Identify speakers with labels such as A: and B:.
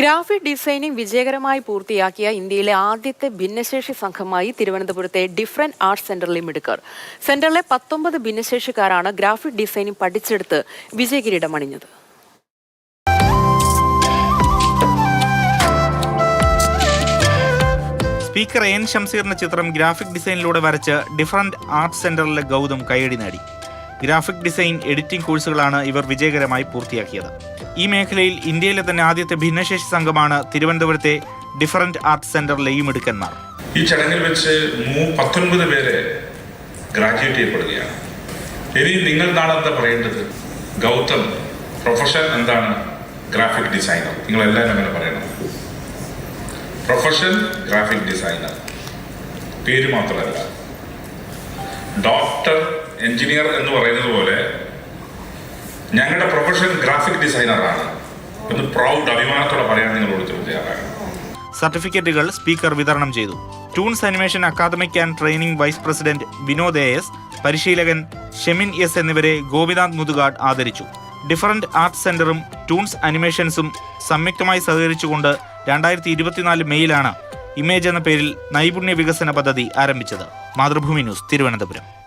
A: Graphic designing വിജയകരമായി പൂർത്തിയാക്കിയ ഇന്ത്യയിലെ ആദ്യത്തെ ഭിന്നശേഷി സംഘമായി തിരുവനന്തപുരത്തെ ഡിഫറന്റ് ആർട്സ് സെന്ററിലെ മിടുക്കർ. സെന്ററിലെ പത്തൊമ്പത് ഭിന്നശേഷിക്കാരാണ് ഗ്രാഫിക് ഡിസൈനിങ് പഠിച്ചെടുത്ത് വിജയകിരീടം അണിഞ്ഞത്.
B: സ്പീക്കർ എൻ ഷംസീറിന്റെ ചിത്രം ഗ്രാഫിക് ഡിസൈനിലൂടെ വരച്ച് ഡിഫറന്റ് ആർട്സ് സെന്ററിലെ ഗൗതം കൈയടി നേടി. ഗ്രാഫിക് ഡിസൈൻ എഡിറ്റിംഗ് കോഴ്സുകളാണ് ഇവർ വിജയകരമായി പൂർത്തിയാക്കിയത്. ഈ മേഖലയിൽ ഇന്ത്യയിലെ തന്നെ ആദ്യത്തെ ഭിന്നശേഷി സംഘമാണ് തിരുവനന്തപുരത്തെ ഡിഫറന്റ് ആർട്ട് സെന്ററിലെ ഈ
C: ഈ ചടങ്ങിൽ വെച്ച് പത്തൊൻപത് പേരെ ഗ്രാജുവേറ്റ് ചെയ്യപ്പെടുകയാണ്. ഇനി നിങ്ങൾ നാളെ എന്താ പറയേണ്ടത്? ഗൗതം പ്രൊഫഷൻ എന്താണ് ഗ്രാഫിക് ഡിസൈനർ? നിങ്ങൾ എല്ലാവരും അങ്ങനെ പറയണം. Profession graphic designer. പേര് മാത്രമല്ല. ഡോക്ടർ എഞ്ചിനീയർ എന്ന് പറയുന്നത് പോലെ ഞങ്ങളുടെ പ്രൊഫഷൻ ഗ്രാഫിക് ഡിസൈനറാണ്. എന്ന് പ്രൗഡ് അഭിമാനത്തോടെ പറയാൻ നിങ്ങളോട് തയ്യാറാണ്.
B: സർട്ടിഫിക്കറ്റുകൾ സ്പീക്കർ വിതരണം ചെയ്തു. Toons animation academic and training vice president Vinod A S പരിശീലകൻ ഷെമിൻ എസ് എന്നിവരെ ഗോപിനാഥ് മുതുകാട് ആദരിച്ചു. ഡിഫറന്റ് ആർട്സ് സെന്ററും ടൂൺസ് അനിമേഷൻസും സംയുക്തമായി സഹകരിച്ചുകൊണ്ട് രണ്ടായിരത്തി ഇരുപത്തിനാല് മെയ്യിലാണ് ഇമേജ് എന്ന പേരിൽ നൈപുണ്യ വികസന പദ്ധതി ആരംഭിച്ചത്. മാതൃഭൂമി ന്യൂസ് തിരുവനന്തപുരം.